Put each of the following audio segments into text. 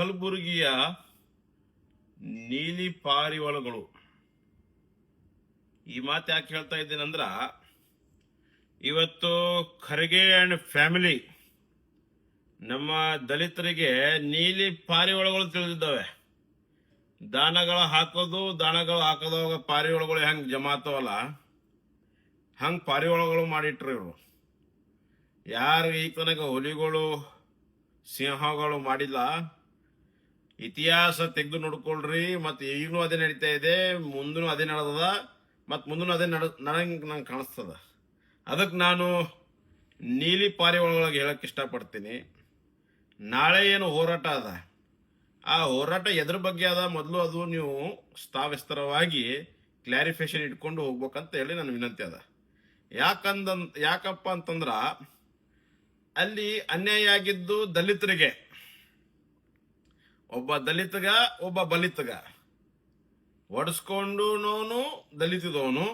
ಕಲಬುರಗಿಯ ನೀಲಿ ಪಾರಿವಾಳಗಳು. ಈ ಮಾತು ಯಾಕೆ ಹೇಳ್ತಾ ಇದ್ದೀನಂದ್ರೆ ಇವತ್ತು ಖರ್ಗೆ ಆ್ಯಂಡ್ ಫ್ಯಾಮಿಲಿ ನಮ್ಮ ದಲಿತರಿಗೆ ನೀಲಿ ಪಾರಿವಾಳಗಳು ತಿಳಿದಿದ್ದಾವೆ. ದಾನಗಳು ಹಾಕೋದು, ದಾನಗಳು ಹಾಕೋದಾಗ ಪಾರಿವಾಳಗಳು ಹೆಂಗ್ ಜಮಾತವಲ್ಲ ಹಂಗೆ ಪಾರಿವಾಳಗಳು ಮಾಡಿಟ್ರು ಇವರು. ಯಾರು ಈ ತನಕ ಹುಲಿಗಳು, ಸಿಂಹಗಳು ಮಾಡಿಲ್ಲ ಇತಿಹಾಸ ತೆಗೆದು ನೋಡ್ಕೊಳ್ರಿ, ಮತ್ತೆ ಈಗಲೂ ಅದೇ ನಡೀತಾ ಇದೆ ಮುಂದೂ ಅದೇ ನಡೆದದ, ಮತ್ತು ಮುಂದೂ ಅದೇ ನಡ ನನಗೆ ನಂಗೆ ಕಾಣಿಸ್ತದ. ಅದಕ್ಕೆ ನಾನು ನೀಲಿ ಪಾರಿವಾಳಗಳಿಗೆ ಹೇಳಕ್ಕೆ ಇಷ್ಟಪಡ್ತೀನಿ. ನಾಳೆ ಏನು ಹೋರಾಟ ಅದ? ಆ ಹೋರಾಟ ಎದ್ರ ಬಗ್ಗೆ ಅದ? ಮೊದಲು ಅದು ನೀವು ಸ್ಥಾವಿಸ್ತರವಾಗಿ ಕ್ಲಾರಿಫಿಕೇಶನ್ ಇಟ್ಕೊಂಡು ಹೋಗ್ಬೇಕಂತ ಹೇಳಿ ನನ್ನ ವಿನಂತಿ ಅದ. ಯಾಕಂದ ಯಾಕಪ್ಪ ಅಂತಂದ್ರೆ ಅಲ್ಲಿ ಅನ್ಯಾಯ ಆಗಿದ್ದು ದಲಿತರಿಗೆ. ಒಬ್ಬ ದಲಿತಗ, ಒಬ್ಬ ಬಲಿತಗ. ಒಡಿಸ್ಕೊಂಡುನೋನು ದಲಿತದವನು,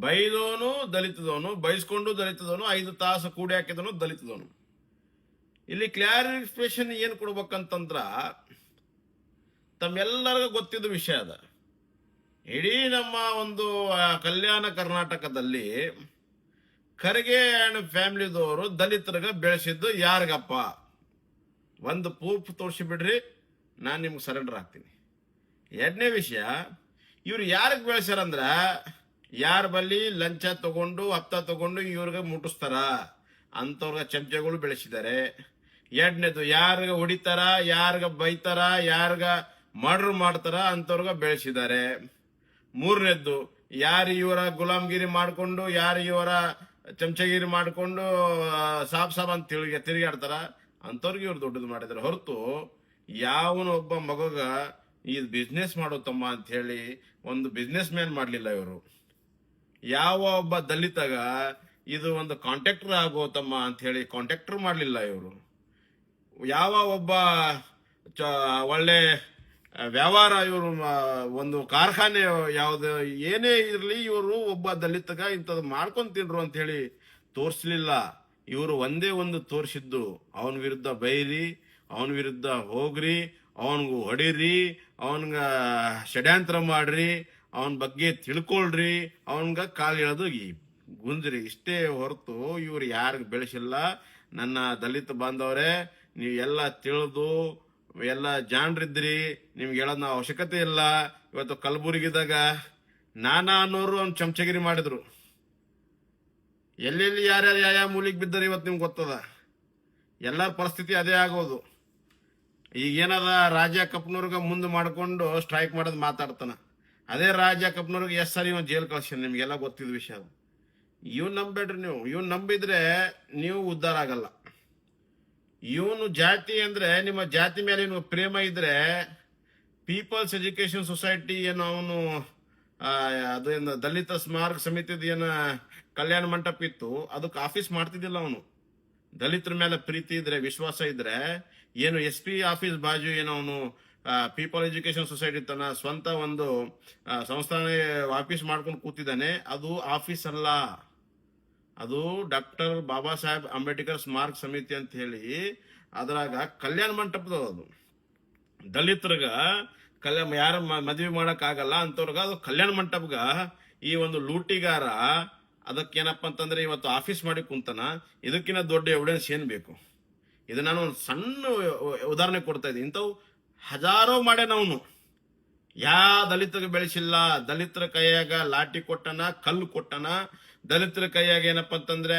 ಬೈದೋನು ದಲಿತದವನು, ಬೈಸ್ಕೊಂಡು ದಲಿತದವನು, ಐದು ತಾಸು ಕೂಡಿ ಹಾಕಿದವನು ದಲಿತದವನು. ಇಲ್ಲಿ ಕ್ಲಾರಿಫಿಕೇಶನ್ ಏನು ಕೊಡ್ಬೇಕಂತಂದ್ರ, ತಮ್ಮೆಲ್ಲರಿಗೂ ಗೊತ್ತಿದ್ದ ವಿಷಯ ಅದ. ಇಡೀ ನಮ್ಮ ಒಂದು ಕಲ್ಯಾಣ ಕರ್ನಾಟಕದಲ್ಲಿ ಖರ್ಗೆ ಆ್ಯಂಡ್ ಫ್ಯಾಮಿಲಿದವರು ದಲಿತರಿಗೆ ಬೆಳೆಸಿದ್ದು ಯಾರಿಗಪ್ಪ? ಒಂದು ಪ್ರೂಫ್ ತೋರಿಸಿಬಿಡ್ರಿ ನಾನು ನಿಮ್ಗೆ ಸರೆಂಡರ್ ಆಗ್ತೀನಿ. ಎರಡನೇ ವಿಷಯ, ಇವ್ರು ಯಾರಿಗೆ ಬೆಳೆಸ್ಯಾರಂದ್ರ, ಯಾರ ಬಲ್ಲಿ ಲಂಚ ತಗೊಂಡು, ಹಪ್ತ ತಗೊಂಡು ಇವ್ರಿಗೆ ಮುಟ್ಟಿಸ್ತಾರ, ಅಂಥವ್ರಿಗೆ ಚಮಚಗಳು ಬೆಳೆಸಿದ್ದಾರೆ. ಎರಡನೇದು, ಯಾರಿಗ ಹೊಡಿತಾರ, ಯಾರಿಗ ಬೈತಾರ, ಯಾರಿಗ ಮರ್ಡರ್ ಮಾಡ್ತಾರ, ಅಂಥವ್ರಿಗೆ ಬೆಳೆಸಿದ್ದಾರೆ. ಮೂರನೇದ್ದು, ಯಾರು ಇವರ ಗುಲಾಮಗಿರಿ ಮಾಡಿಕೊಂಡು, ಯಾರು ಇವರ ಚಮಚಗಿರಿ ಮಾಡಿಕೊಂಡು ಸಾಬ್ ಸಾಬ್ ಅಂತ ತಿರುಗಿ ತಿರುಗಾಡ್ತಾರ ಅಂಥವ್ರಿಗೆ ಇವ್ರು ದೊಡ್ಡದು ಮಾಡಿದ್ರೆ. ಹೊರತು ಯಾವನ ಒಬ್ಬ ಮಗಗ ಈ ಬಿಸ್ನೆಸ್ ಮಾಡೋ ತಮ್ಮ ಅಂತ ಹೇಳಿ ಒಂದು ಬಿಸ್ನೆಸ್ ಮ್ಯಾನ್ ಮಾಡಲಿಲ್ಲ ಇವರು. ಯಾವ ಒಬ್ಬ ದಲಿತಗ ಇದು ಒಂದು ಕಾಂಟ್ರಾಕ್ಟರ್ ಆಗೋ ತಮ್ಮ ಅಂತ ಹೇಳಿ ಕಾಂಟ್ರಾಕ್ಟರ್ ಮಾಡಲಿಲ್ಲ ಇವರು. ಯಾವ ಒಬ್ಬ ಚ ಒಳ್ಳೆ ವ್ಯವಹಾರ ಇವರು ಒಂದು ಕಾರ್ಖಾನೆ ಯಾವುದು ಏನೇ ಇರಲಿ ಇವರು ಒಬ್ಬ ದಲಿತಗ ಇಂಥದ್ದು ಮಾಡ್ಕೊಂಡ್ ತಿನ್ರು ಅಂತ ಹೇಳಿ ತೋರಿಸ್ಲಿಲ್ಲ. ಇವರು ಒಂದೇ ಒಂದು ತೋರಿಸಿದ್ದು, ಅವನ ವಿರುದ್ಧ ಬೈರಿ, ಅವನ ವಿರುದ್ಧ ಹೋಗ್ರಿ, ಅವನಿಗೂ ಹೊಡಿರಿ, ಅವನ್ಗ ಷಡ್ಯಂತ್ರ ಮಾಡ್ರಿ, ಅವನ ಬಗ್ಗೆ ತಿಳ್ಕೊಳ್ರಿ, ಅವನ್ಗ ಕಾಲು ಈ ಗುಂಜ್ರಿ. ಇಷ್ಟೇ ಹೊರತು ಇವ್ರು ಯಾರಿಗ ಬೆಳೆಸಿಲ್ಲ. ನನ್ನ ದಲಿತ ಬಾಂಧವರೇ, ನೀವು ಎಲ್ಲ ತಿಳಿದು, ಎಲ್ಲ ಜಾಣ್ರಿದ್ರಿ ನಿಮ್ಗೆ ಹೇಳೋದ್ ನಾವು ಅವಶ್ಯಕತೆ ಇಲ್ಲ. ಇವತ್ತು ಕಲಬುರಗಿದಾಗ ನಾನಾ ಅನ್ನೋರು ಅವ್ನು ಚಮಚಗಿರಿ ಮಾಡಿದ್ರು. ಎಲ್ಲೆಲ್ಲಿ ಯಾರ್ಯಾರು ಯಾವ ಯಾವ ಮೂಲಿಗೆ ಬಿದ್ದರೆ ಇವತ್ತು ನಿಮ್ಗೆ ಗೊತ್ತದ? ಎಲ್ಲರ ಪರಿಸ್ಥಿತಿ ಅದೇ ಆಗೋದು. ಈಗ ಏನದ ರಾಜ ಕಪ್ನೂರ್ಗ ಮುಂದೆ ಮಾಡಿಕೊಂಡು ಸ್ಟ್ರೈಕ್ ಮಾಡೋದು ಮಾತಾಡ್ತಾನೆ. ಅದೇ ರಾಜ ಕಪ್ನೂರ್ಗೆ ಎಸ್ ಸರಿ ಇವನು ಜೈಲ್ ಕಳ್ಸ್ಯಾನ, ನಿಮಗೆಲ್ಲ ಗೊತ್ತಿದ್ದ ವಿಷಯ ಅದು. ಇವ್ನು ನಂಬೇಡ್ರಿ ನೀವು. ಇವ್ನು ನಂಬಿದ್ರೆ ನೀವು ಉದ್ಧಾರ ಆಗಲ್ಲ. ಇವನು ಜಾತಿ ಅಂದ್ರೆ, ನಿಮ್ಮ ಜಾತಿ ಮೇಲೆ ನಿಮ್ಗೆ ಪ್ರೇಮ ಇದ್ರೆ ಪೀಪಲ್ಸ್ ಎಜುಕೇಶನ್ ಸೊಸೈಟಿ ಏನು ಅವನು ಅದು ಏನು ದಲಿತ ಸ್ಮಾರಕ ಸಮಿತಿದ ಏನು ಕಲ್ಯಾಣ ಮಂಟಪ ಇತ್ತು, ಅದಕ್ಕೆ ಆಫೀಸ್ ಮಾಡ್ತಿದ್ದಿಲ್ಲ ಅವನು. ದಲಿತರ ಮೇಲೆ ಪ್ರೀತಿ ಇದ್ರೆ, ವಿಶ್ವಾಸ ಇದ್ರೆ, ಏನು ಎಸ್ ಪಿ ಆಫೀಸ್ ಬಾಜು ಏನು ಅವನು ಪೀಪಲ್ ಎಜುಕೇಶನ್ ಸೊಸೈಟಿ ತನ್ನ ಸ್ವಂತ ಒಂದು ಸಂಸ್ಥಾನ ಆಫೀಸ್ ಮಾಡ್ಕೊಂಡು ಕೂತಿದ್ದಾನೆ, ಅದು ಆಫೀಸ್ ಅಲ್ಲ. ಅದು ಡಾಕ್ಟರ್ ಬಾಬಾ ಸಾಹೇಬ್ ಅಂಬೇಡ್ಕರ್ ಸ್ಮಾರಕ ಸಮಿತಿ ಅಂತ ಹೇಳಿ, ಅದ್ರಾಗ ಕಲ್ಯಾಣ ಮಂಟಪದ ಅದು. ದಲಿತರಿಗ ಕಲ್ಯಾಣ ಯಾರ ಮದುವೆ ಮಾಡೋಕ್ಕಾಗಲ್ಲ ಅಂತವ್ರಿಗ ಅದು ಕಲ್ಯಾಣ ಮಂಟಪಗ ಈ ಒಂದು ಲೂಟಿಗಾರ ಅದಕ್ಕೇನಪ್ಪ ಅಂತಂದ್ರೆ ಇವತ್ತು ಆಫೀಸ್ ಮಾಡಿ ಕುಂತಾನ ಇದಕ್ಕಿಂತ ದೊಡ್ಡ ಎವಿಡೆನ್ಸ್ ಏನು ಬೇಕು? ಇದು ನಾನು ಒಂದು ಸಣ್ಣ ಉದಾಹರಣೆ ಕೊಡ್ತಾ ಇದ್ದೀನಿ. ಇಂಥವು ಹಜಾರೋ ಮಾಡ್ಯಾನ ಅವನು ಯಾ ದಲಿತರಿಗೆ ಬೆಳೆಸಿಲ್ಲ ದಲಿತರ ಕೈಯಾಗ ಲಾಠಿ ಕೊಟ್ಟನ, ಕಲ್ಲು ಕೊಟ್ಟನ ದಲಿತರ ಕೈಯಾಗ ಏನಪ್ಪ ಅಂತಂದ್ರೆ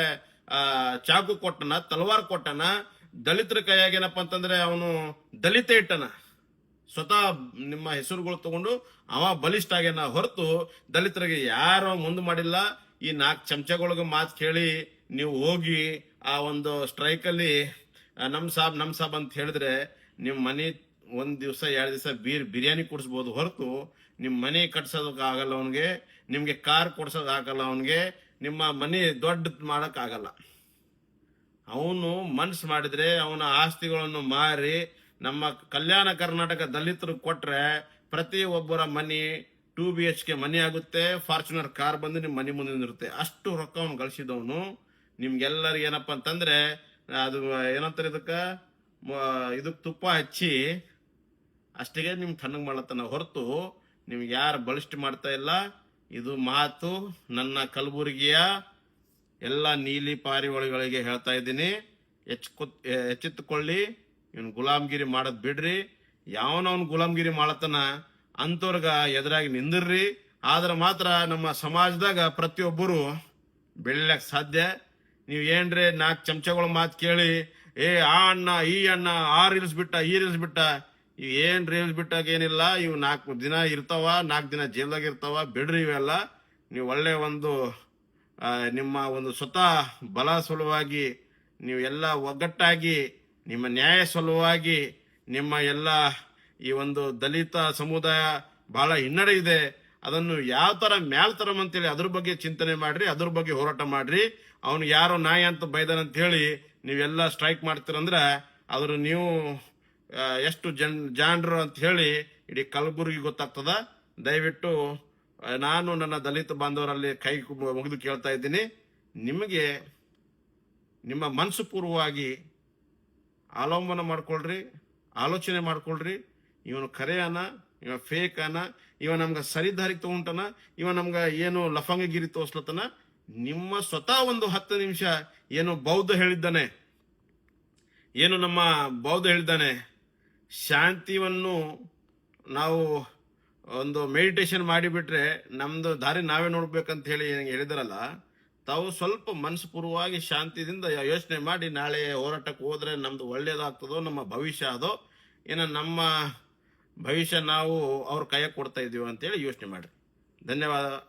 ಚಾಕು ಕೊಟ್ಟನ, ತಲವಾರ್ ಕೊಟ್ಟನ ದಲಿತರ ಕೈಯಾಗ ಏನಪ್ಪ ಅಂತಂದ್ರೆ ಅವನು ದಲಿತ ಇಟ್ಟನ. ಸ್ವತಃ ನಿಮ್ಮ ಹೆಸರುಗಳು ತಗೊಂಡು ಅವ ಬಲಿಷ್ಠ ಆಗ್ಯಾನ ಹೊರತು ದಲಿತರಿಗೆ ಯಾರು ಮುಂದೆ ಮಾಡಿಲ್ಲ. ಈ ನಾಲ್ಕು ಚಮಚಗಳಿಗೆ ಮಾತು ಕೇಳಿ ನೀವು ಹೋಗಿ ಆ ಒಂದು ಸ್ಟ್ರೈಕಲ್ಲಿ ನಮ್ ಸಾಬ್ ನಮ್ ಸಾಬ್ ಅಂತ ಹೇಳಿದ್ರೆ ನಿಮ್ಮ ಮನೆ ಒಂದು ದಿವಸ, ಎರಡು ದಿವಸ ಬೀರ್, ಬಿರಿಯಾನಿ ಕೊಡಿಸ್ಬೋದು ಹೊರತು ನಿಮ್ಮ ಮನೆ ಕಟ್ಸೋದಕ್ಕೆ ಆಗಲ್ಲ ಅವನಿಗೆ, ನಿಮಗೆ ಕಾರ್ ಕೊಡ್ಸೋದ್ ಆಗಲ್ಲ ಅವನಿಗೆ, ನಿಮ್ಮ ಮನೆ ದೊಡ್ಡ ಮಾಡಕ್ ಆಗಲ್ಲ. ಅವನು ಮನ್ಸು ಮಾಡಿದ್ರೆ ಅವನ ಆಸ್ತಿಗಳನ್ನು ಮಾರಿ ನಮ್ಮ ಕಲ್ಯಾಣ ಕರ್ನಾಟಕ ದಲಿತರು ಕೊಟ್ರೆ ಪ್ರತಿ ಒಬ್ಬರ ಮನಿ ಟೂ ಬಿ ಎಚ್ ಕೆ ಮನಿ ಆಗುತ್ತೆ ಫಾರ್ಚುನರ್ ಕಾರ್ ಬಂದು ನಿಮ್ಮ ಮನೆ ಮುಂದೆ ನಿರುತ್ತೆ ಅಷ್ಟು ರೊಕ್ಕವನ್ನು ಗಳಿಸಿದವನು. ನಿಮ್ಗೆಲ್ಲರಿಗೆ ಏನಪ್ಪ ಅಂತಂದ್ರೆ, ಅದು ಏನಂತಾರೆ ಇದಕ್ಕ? ಇದಕ್ಕೆ ತುಪ್ಪ ಹಚ್ಚಿ ಅಷ್ಟಿಗೆ ನಿಮ್ಗೆ ತಣ್ಣಗೆ ಮಾಡ್ಲತ್ತಾನ. ಹೊರತು ನಿಮ್ಗೆ ಯಾರು ಬಲಿಷ್ಠ ಮಾಡ್ತಾ ಇಲ್ಲ. ಇದು ಮಾತು ನನ್ನ ಕಲಬುರಗಿಯ ಎಲ್ಲ ನೀಲಿ ಪಾರಿವಳಿಗಳಿಗೆ ಹೇಳ್ತಾ ಇದ್ದೀನಿ. ಎಚ್ಚು ಎಚ್ಚೆತ್ತುಕೊಳ್ಳಿ. ಇವನು ಗುಲಾಮ್ಗಿರಿ ಮಾಡೋದ್ ಬಿಡ್ರಿ, ಯಾವನವನು ಗುಲಾಮ್ಗಿರಿ ಮಾಡತನ ಅಂತವ್ರಗ ಎದುರಾಗಿ ನಿಂದಿರ್ರಿ. ಆದ್ರೆ ಮಾತ್ರ ನಮ್ಮ ಸಮಾಜದಾಗ ಪ್ರತಿಯೊಬ್ಬರು ಬೆಳಿಲಕ್ ಸಾಧ್ಯ. ನೀವು ಏನ್ರಿ ನಾಲ್ಕು ಚಮಚಗಳ ಮಾತು ಕೇಳಿ, ಏ, ಆ ಅಣ್ಣ, ಈ ಅಣ್ಣ, ಆ ರೀಲ್ಸ್ ಬಿಟ್ಟ, ಈ ರೀಲ್ಸ್ ಬಿಟ್ಟ. ಇವ್ ಏನ್ ರೀಲ್ಸ್ ಬಿಟ್ಟಾಗ ಏನಿಲ್ಲ, ಇವು ನಾಲ್ಕು ದಿನ ಇರ್ತಾವ ನಾಲ್ಕು ದಿನ ಜೇಲ್ದಾಗ ಇರ್ತಾವ, ಬಿಡ್ರಿ ಇವೆಲ್ಲ. ನೀವು ಒಳ್ಳೆ ಒಂದು ನಿಮ್ಮ ಒಂದು ಸ್ವತಃ ಬಲ ಸುಲಭವಾಗಿ ನೀವು ಎಲ್ಲ ಒಗ್ಗಟ್ಟಾಗಿ ನಿಮ್ಮ ನ್ಯಾಯ ಸಲುವಾಗಿ ನಿಮ್ಮ ಎಲ್ಲ ಈ ಒಂದು ದಲಿತ ಸಮುದಾಯ ಬಹಳ ಹಿನ್ನಡೆ ಇದೆ. ಅದನ್ನು ಯಾವ ಥರ ಮ್ಯಾಲ್ ತರಂ ಅಂತೇಳಿ ಅದ್ರ ಬಗ್ಗೆ ಚಿಂತನೆ ಮಾಡ್ರಿ, ಅದ್ರ ಬಗ್ಗೆ ಹೋರಾಟ ಮಾಡ್ರಿ. ಅವನು ಯಾರು ನಾಯಿ ಅಂತ ಬೈದಾನಂತ ಹೇಳಿ ನೀವೆಲ್ಲ ಸ್ಟ್ರೈಕ್ ಮಾಡ್ತೀರಂದ್ರೆ ಅದ್ರ ನೀವು ಎಷ್ಟು ಜನ್, ಜಾಣರು ಅಂತ ಹೇಳಿ ಇಡೀ ಕಲಬುರಗಿ ಗೊತ್ತಾಗ್ತದ. ದಯವಿಟ್ಟು ನಾನು ನನ್ನ ದಲಿತ ಬಾಂಧವರಲ್ಲಿ ಕೈ ಮುಗಿದು ಕೇಳ್ತಾ ಇದ್ದೀನಿ. ನಿಮಗೆ ನಿಮ್ಮ ಮನಸ್ಸು ಪೂರ್ವವಾಗಿ ಅವಲಂಬನ ಮಾಡ್ಕೊಳ್ರಿ, ಆಲೋಚನೆ ಮಾಡ್ಕೊಳ್ರಿ. ಇವನು ಕರೆಯಾನ, ಇವ ಫೇಕ್ ಅನ ಇವ ನಮ್ಗೆ ಸರಿದಾರಿಗೆ ತಗೊಂಡನ, ಇವ ನಮ್ಗೆ ಏನು ಲಫಂಗಗಿರಿ ತೋರಿಸ್ಲತ್ತನ. ನಿಮ್ಮ ಸ್ವತಃ ಒಂದು ಹತ್ತು ನಿಮಿಷ ಏನು ಬೌದ್ಧ ಹೇಳಿದ್ದಾನೆ. ಏನು ನಮ್ಮ ಬೌದ್ಧ ಹೇಳಿದ್ದಾನೆ. ಶಾಂತಿಯನ್ನು ನಾವು ಒಂದು ಮೆಡಿಟೇಷನ್ ಮಾಡಿಬಿಟ್ರೆ ನಮ್ದು ದಾರಿ ನಾವೇ ನೋಡ್ಬೇಕಂತ ಹೇಳಿ ಹೇಳಿದಾರಲ್ಲ. ತಾವು ಸ್ವಲ್ಪ ಮನಸ್ಪೂರ್ವವಾಗಿ ಶಾಂತಿದಿಂದ ಯೋಚನೆ ಮಾಡಿ ನಾಳೆ ಹೋರಾಟಕ್ಕೆ ಹೋದರೆ ನಮ್ಮದು ಒಳ್ಳೇದಾಗ್ತದೋ, ನಮ್ಮ ಭವಿಷ್ಯ ಅದೋ ಏನು ನಮ್ಮ ಭವಿಷ್ಯ ನಾವು ಅವ್ರ ಕೈಯಾಗ ಕೊಡ್ತಾ ಇದ್ದೀವಿ ಅಂತೇಳಿ ಯೋಚನೆ ಮಾಡ್ರಿ. ಧನ್ಯವಾದ.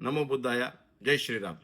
ನಮೋ ಬುದ್ಧಾಯ. ಜೈ ಶ್ರೀರಾಮ್.